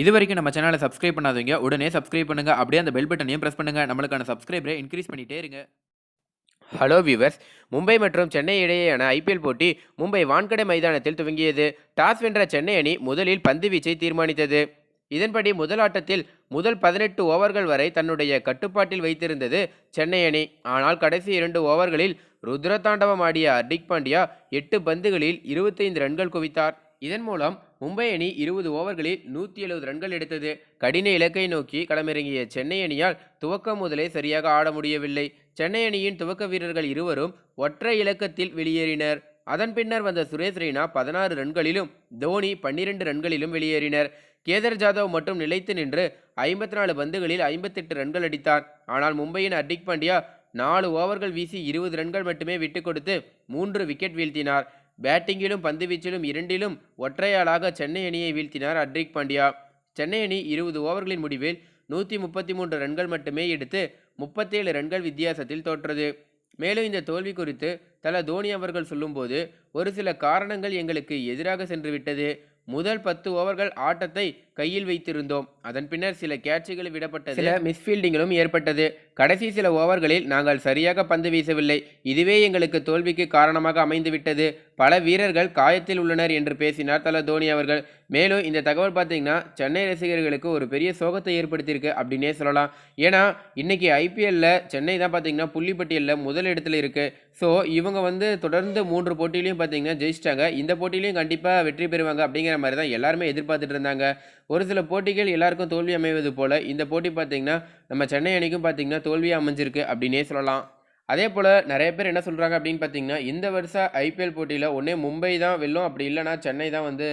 இது வரைக்கும் நம்ம சேனலை சப்ஸ்கிரைப் பண்ணாதவங்க உடனே சப்ஸ்கிரைப் பண்ணுங்க. அப்படியே அந்த பெல் பட்டனையும் பிரஸ் பண்ணுங்க. நம்மளுக்கான சப்ஸ்கிரைபரை இன்க்ரீஸ் பண்ணிட்டே இருங்க. ஹலோ வியூவர்ஸ் மும்பை மற்றும் சென்னை இடையேயான ஐபிஎல் போட்டி மும்பை வான்கடை மைதானத்தில் துவங்கியது. டாஸ் வென்ற சென்னை அணி முதலில் பந்து வீச்சை தீர்மானித்தது. இதன்படி முதல் ஆட்டத்தில் முதல் பதினெட்டு ஓவர்கள் வரை தன்னுடைய கட்டுப்பாட்டில் வைத்திருந்தது சென்னை அணி. ஆனால் கடைசி இரண்டு ஓவர்களில் ருத்ரதாண்டவம் ஆடிய ஹர்திக் பாண்டியா எட்டு பந்துகளில் இருபத்தைந்து ரன்கள் குவித்தார். இதன் மூலம் மும்பை அணி இருபது ஓவர்களில் நூற்றி எழுபது ரன்கள் எடுத்தது. கடின இலக்கை நோக்கி களமிறங்கிய சென்னை அணியால் துவக்கம் முதலே சரியாக ஆட முடியவில்லை. சென்னை அணியின் துவக்க வீரர்கள் இருவரும் ஒற்றை இலக்கத்தில் வெளியேறினர். அதன் பின்னர் வந்த சுரேஷ் ரெய்னா பதினாறு ரன்களிலும் தோனி பன்னிரண்டு ரன்களிலும் வெளியேறினர். கேதர் ஜாதவ் மட்டும் நிலைத்து நின்று ஐம்பத்தி நாலு பந்துகளில் ஐம்பத்தெட்டு ரன்கள் அடித்தார் ஆனால் மும்பையின் ஹர்திக் பாண்டியா நாலு ஓவர்கள் வீசி இருபது ரன்கள் மட்டுமே விட்டு கொடுத்து மூன்று விக்கெட் வீழ்த்தினார். பேட்டிங்கிலும் பந்துவீச்சிலும் இரண்டிலும் ஒற்றையாளாக சென்னை அணியை வீழ்த்தினார் அட்ரிக் பாண்டியா. சென்னை அணி இருபது ஓவர்களின் முடிவில் நூற்றி முப்பத்தி மூன்று ரன்கள் மட்டுமே எடுத்து முப்பத்தேழு ரன்கள் வித்தியாசத்தில் தோற்றது. மேலும் இந்த தோல்வி குறித்து தல தோனி அவர்கள் சொல்லும்போது ஒரு சில காரணங்கள் எங்களுக்கு எதிராக சென்றுவிட்டது முதல் பத்து ஓவர்கள் ஆட்டத்தை கையில் வைத்திருந்தோம். அதன் பின்னர் சில கேட்சுகள் விடப்பட்டது. சில மிஸ்ஃபீல்டிங்களும் ஏற்பட்டது. கடைசி சில ஓவர்களில் நாங்கள் சரியாக பந்து வீசவில்லை. இதுவே எங்களுக்கு தோல்விக்கு காரணமாக அமைந்துவிட்டது. பல வீரர்கள் காயத்தில் உள்ளனர் என்று பேசினார் தல தோனி அவர்கள். மேலும் இந்த தகவல் பார்த்தீங்கன்னா சென்னை ரசிகர்களுக்கு ஒரு பெரிய சோகத்தை ஏற்படுத்தியிருக்கு அப்படின்னே சொல்லலாம். ஏன்னா இன்னைக்கு ஐபிஎல்ல சென்னை தான் பார்த்தீங்கன்னா புள்ளிப்பட்டியலில் முதல் இடத்துல இருக்கு. ஸோ இவங்க வந்து தொடர்ந்து மூன்று போட்டியிலையும் பார்த்தீங்கன்னா ஜெயிச்சிட்டாங்க. இந்த போட்டியிலையும் கண்டிப்பாக வெற்றி பெறுவாங்க அப்படிங்கிற மாதிரி தான் எல்லாருமே எதிர்பார்த்துட்டு இருந்தாங்க. ஒரு சில போட்டிகள் எல்லாருக்கும் தோல்வி அமைவது போல் இந்த போட்டி பார்த்தீங்கன்னா நம்ம சென்னை அணிக்கும் பார்த்தீங்கன்னா தோல்வியாக அமைஞ்சிருக்கு அப்படின்னே சொல்லலாம். அதே போல் நிறைய பேர் என்ன சொல்கிறாங்க அப்படின்னு பார்த்தீங்கன்னா இந்த வருஷம் ஐபிஎல் போட்டியில் ஒன்றே மும்பை தான் வெல்லும் அப்படி இல்லைன்னா சென்னை தான் வந்து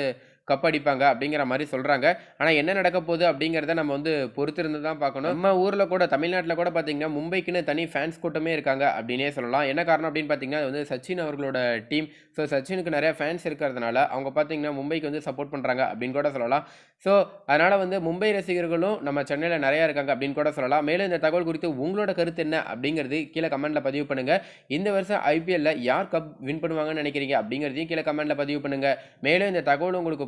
கப் அடிப்பாங்க அப்படிங்கிற மாதிரி சொல்கிறாங்க ஆனால் என்ன நடக்க போகுது அப்படிங்கிறத நம்ம வந்து பொறுத்திருந்து தான் பார்க்கணும். நம்ம ஊரில் கூட தமிழ்நாட்டில் கூட பார்த்தீங்கன்னா மும்பைக்குன்னு தனி ஃபேன்ஸ் கூட்டமே இருக்காங்க அப்படின்னே சொல்லலாம். என்ன காரணம் அப்படின்னு பார்த்தீங்கன்னா அது வந்து சச்சின் அவர்களோட டீம் ஸோ சச்சினுக்கு நிறைய ஃபேன்ஸ் இருக்கிறதுனால அவங்க பார்த்தீங்கன்னா மும்பைக்கு வந்து சப்போர்ட் பண்ணுறாங்க அப்படின்னு கூட சொல்லலாம். ஸோ அதனால் வந்து மும்பை ரசிகர்களும் நம்ம சென்னையில் நிறையா இருக்காங்க அப்படின்னு கூட சொல்லலாம். மேலும் இந்த தகவல் குறித்து உங்களோட கருத்து என்ன அப்படிங்கிறது கீழே கமெண்ட்டில் பதிவு பண்ணுங்கள் இந்த வருஷம் ஐபிஎல்ல யார் கப் வின் பண்ணுவாங்கன்னு நினைக்கிறீங்க அப்படிங்கிறதையும் கீழே கமெண்ட்டில் பதிவு பண்ணுங்கள் மேலும் இந்த தகவல் உங்களுக்கு